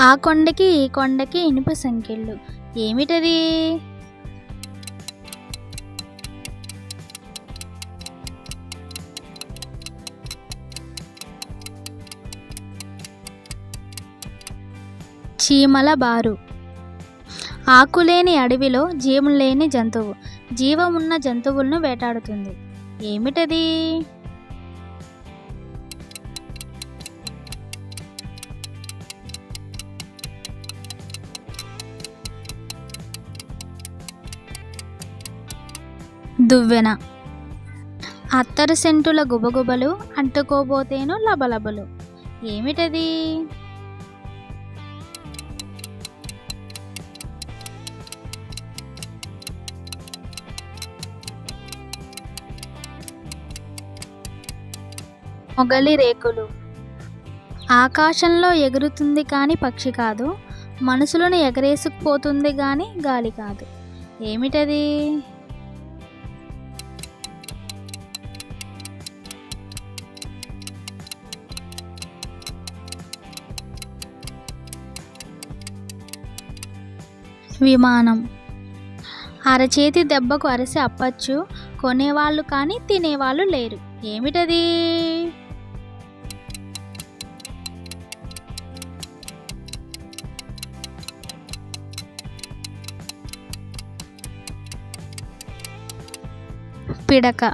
ఆ కొండకి ఈ కొండకి ఇనుప సంఖ్యలు. ఏమిటది? చీమల బారు. ఆకులేని అడవిలో జీవం లేని జంతువు. జీవమున్న జంతువులను వేటాడుతుంది. ఏమిటది? దువ్వెన. అత్తరు సెంటుల గుబగుబలు అంటుకోబోతేను లబలబలు. ఏమిటది? మొగలి రేకులు. ఆకాశంలో ఎగురుతుంది కానీ పక్షి కాదు. మనసులను ఎగరేసుకుపోతుంది కానీ గాలి కాదు. ఏమిటది? విమానం. అరచేతి దెబ్బకు అరిసి అప్పచ్చు కొనేవాళ్ళు కానీ తినేవాళ్ళు లేరు. ఏమిటది? పిడక.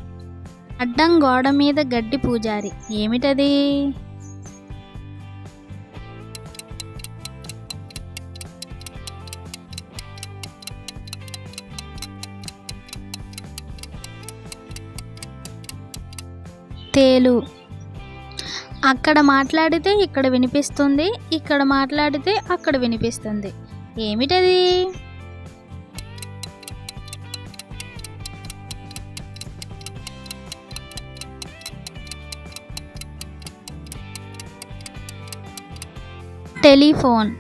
అడ్డం గోడ మీద గడ్డి పూజారి. ఏమిటది? తేలు. అక్కడ మాట్లాడితే ఇక్కడ వినిపిస్తుంది ఇక్కడ మాట్లాడితే అక్కడ వినిపిస్తుంది. ఏమిటది? టెలిఫోన్.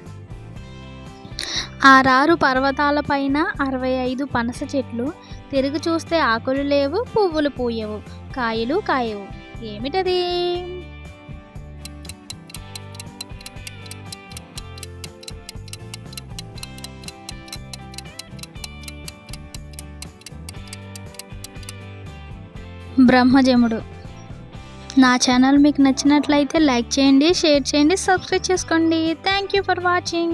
ఆరారు పర్వతాలపైన అరవై ఐదు పనస చెట్లు తిరిగి చూస్తే ఆకులు లేవు పువ్వులు పూయవు కాయలు కాయవు. ఏమిటది? బ్రహ్మజముడు. నా ఛానల్ మీకు నచ్చినట్లయితే లైక్ చేయండి షేర్ చేయండి సబ్స్క్రైబ్ చేసుకోండి. Thank you for watching.